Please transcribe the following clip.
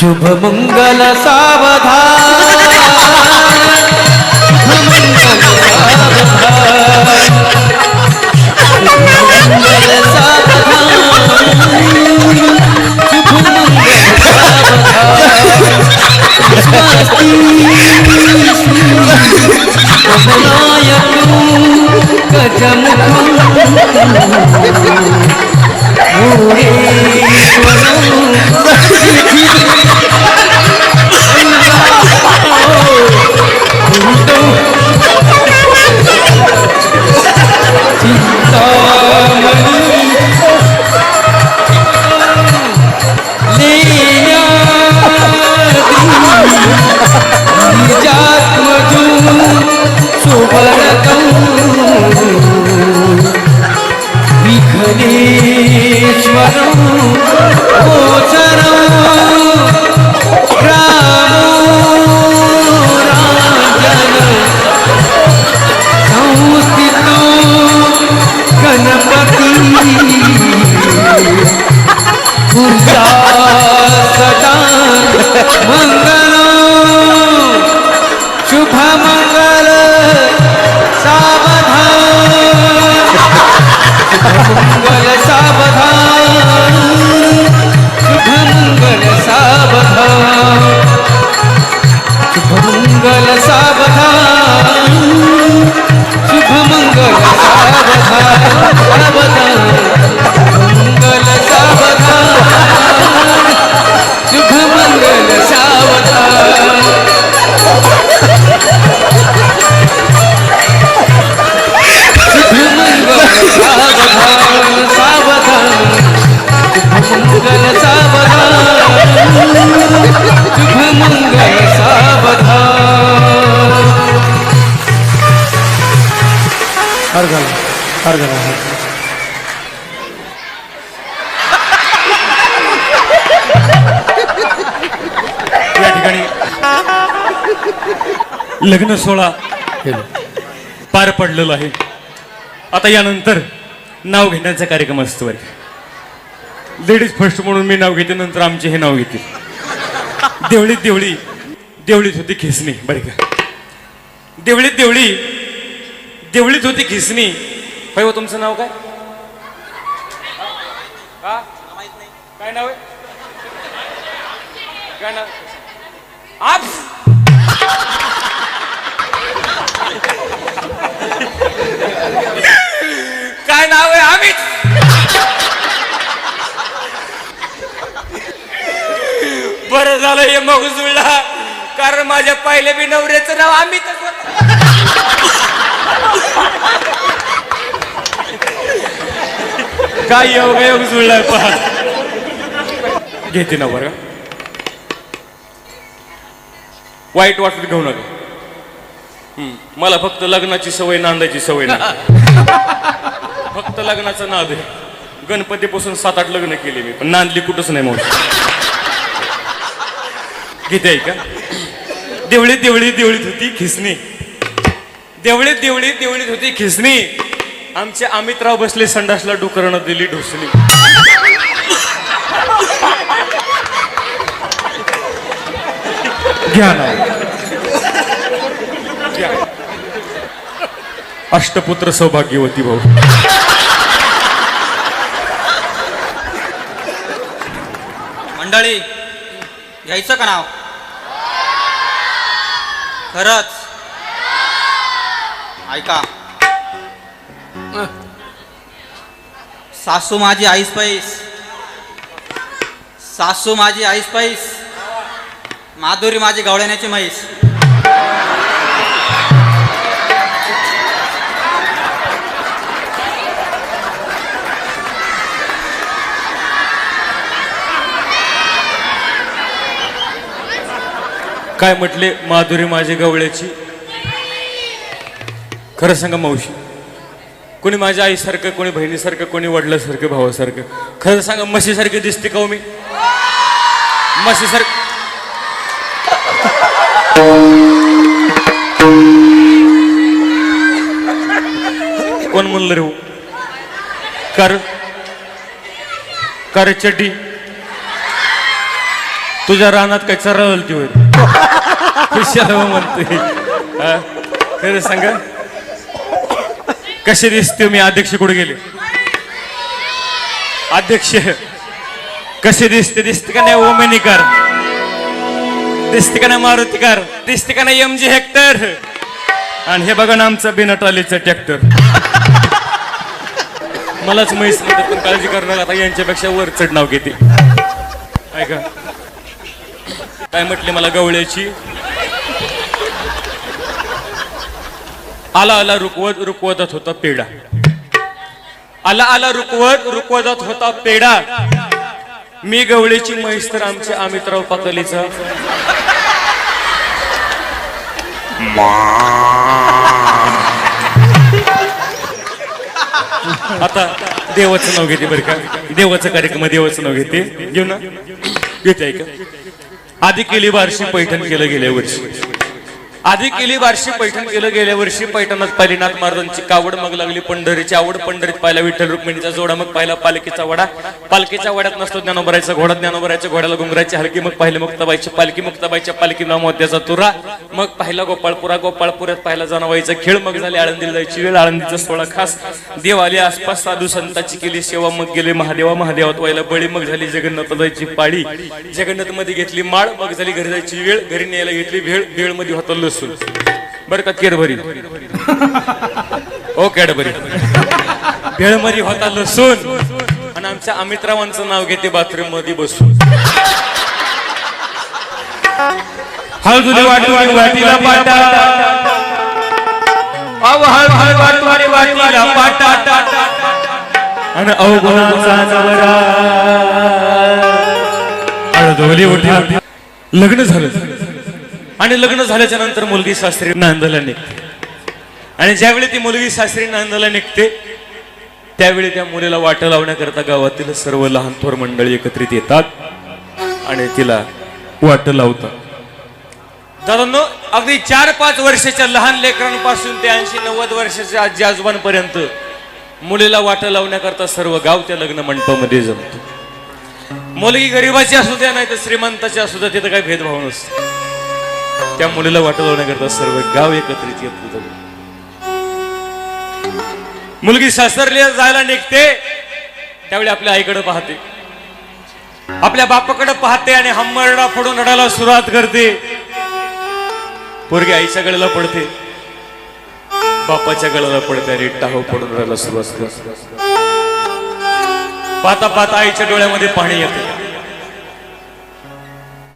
शुभ मंगल सावधान। शुभ मंगल विघ्नेश्वरं गोचरं रामो राजन संस्थितो गणपती। लग्न सोहळा पार पडलेला आहे. आता यानंतर नाव घेण्याचा कार्यक्रम असतो बरं लेडीज फर्स्ट म्हणून मी नाव घेते नंतर आमचे हे नाव घेतील. देवळीत देवळी देवळीत होती खिसणी बरं का. देवळीत देवळी देवळीत होती खिसणी. होय हो तुमचं नाव काय? काय नाव आहे? काय नाव? आप! काय नाव आहे अमित? बरं झालं हे मग जुळला कारण माझ्या पहिल्या बी नवऱ्याचं नाव अमितच काय योग योग जुळलाय पहा. घेते ना बरं. वाईट वाटत घेऊ नका. मला फक्त लग्नाची सवय नांदायची सवय नाही. फक्त लग्नाचा नाद आहे. गणपतीपासून सात आठ लग्न केले मी पण नांदली कुठंच नाही मग घेते आहे का देवळीत देवळीत देवळीत होती खिसणी. देवळीत देवळीत देवळीत होती खिसणी. आमचे अमितराव बसले संडासला डुकरणं दिली ढोसली. घ्या ना. अष्टपुत्र सौभाग्यवती भाऊ. मंडळी घ्यायचं का नाव? खरच? ऐका. सासू माझी आईस पैस. सासू माझी आईस पैस. माधुरी माझी गवळण्याची म्हैस. काय म्हटले माधुरी माझी गवळ्याची? खरं सांगा मावशी कोणी माझ्या आईसारखं कोणी बहिणीसारखं कोणी वडिलासारखं भावासारखं खरं सांगा म्हशीसारखी दिसते का हो मी? म्हशीसारखं कोण म्हणलं रे हो? कर कारण चड्डी तुझ्या रानात काय चरळ ती होईल खुशाला हो म्हणतोय. हा? खरं सांगा. कसे दिसते मी अध्यक्ष कुठे गेले? अध्यक्ष कसे दिसते? दिसते का नाही ओमेनिकार? दिसते का नाही मारुतीकार? दिसते का नाही एम जी हेक्टर आणि हे बघा ना आमचं बिना ट्रॉलीचं ट्रॅक्टर मलाच म्हैस म्हणतात पण काळजी करणार आता यांच्यापेक्षा वर चढ नाव घेते. ऐका. काय म्हटले मला गवळ्याची? आला आला रुकवत रुकवतच होता पेडा आला आला रुकवत रुकवतच होता पेडा मी गवळीची म्हैस तर आमच्या अमितराव पातलीचा आता देवाचं नाव घेते बरं का? देवाचं कार्यक्रम देवाचं नाव घेते. घेऊ ना? घेते ऐका. आधी केली बारशी पैठण केलं गेल्या वर्षी. आधी केली बारशी पैठण केलं गेल्या वर्षी पैठणात पाहिलीनाथ महाराजांची कावड मग लागली पंढरीची आवड पंढरीत पाहिला विठ्ठल रुक्मिणीचा जोडा मग पाहिला पालखीचा वडा. पालखीच्या वड्यात नसतो ज्ञानोबरायचा घोडा ज्ञानोबरायच्या घोड्याला घुंगराची हलकी मग पाहिले मुक्ताबाईची पालखी मुक्ताबाईच्या पालखीला मोत्याचा तुरा. मग पाहिला गोपाळपुरा गोपाळपुऱ्यात पाहिला जनाबाईचा खेळ मग झाले आळंदीला जायची वेळ आळंदीचा सोळा खास. देव आले आसपास साधू संतांची केली सेवा मग गेले महादेवा महादेवात व्हायला बळी मग झाली जगन्नाथ जायची पाळी. जगन्नाथमध्ये घेतली माळ मग झाली घरी जायची वेळ घरी न्यायला घेतली भेळ भेळमध्ये होता लसूण बरं का केरभरी ओ कॅडबरी भेळमध्ये होता लसूण. आणि आमच्या अमितरावांचं नाव घेते बाथरूममध्ये बसून. हळदुली वाटवाडी वाटीला पाटा. अव वाटवाडी वाटीला पाटा. आणि अवगुणाचा नवरा. हळदोली उठा लग्न झालं. आणि लग्न झाल्याच्यानंतर मुलगी सासरी नांदायला निघते आणि ज्यावेळी ती मुलगी सासरी नांदायला निघते त्यावेळी त्या मुलीला वाट लावण्याकरता गावातील सर्व लहान थोर मंडळी एकत्रित येतात आणि तिला वाट लावतात. दादांनो अगदी चार पाच वर्षाच्या लहान लेकरांपासून ते ऐंशी नव्वद वर्षाच्या आजी आजोबांपर्यंत मुलीला वाट लावण्याकरता सर्व गाव त्या लग्न मंडपामध्ये जमतो. मुलगी गरीबाची असू द्या नाही तर श्रीमंताची असू द्या तिथं काही भेदभाव नसतो. त्या मुलीला वाट लावण्याकरता सर्व गाव एकत्रित येत मुलगी सासरली जायला निघते त्यावेळी आपल्या आईकडे पाहते. आपल्या बापाकडे पाहते आणि हंबरडा फोडून रडायला सुरुवात करते. पोरगी आईच्या गळ्याला पडते. बापाच्या गळ्याला पडते आणि टाहो पडून रडायला सुरुवात करते. पाहता पाहता आईच्या डोळ्यामध्ये पाणी येते.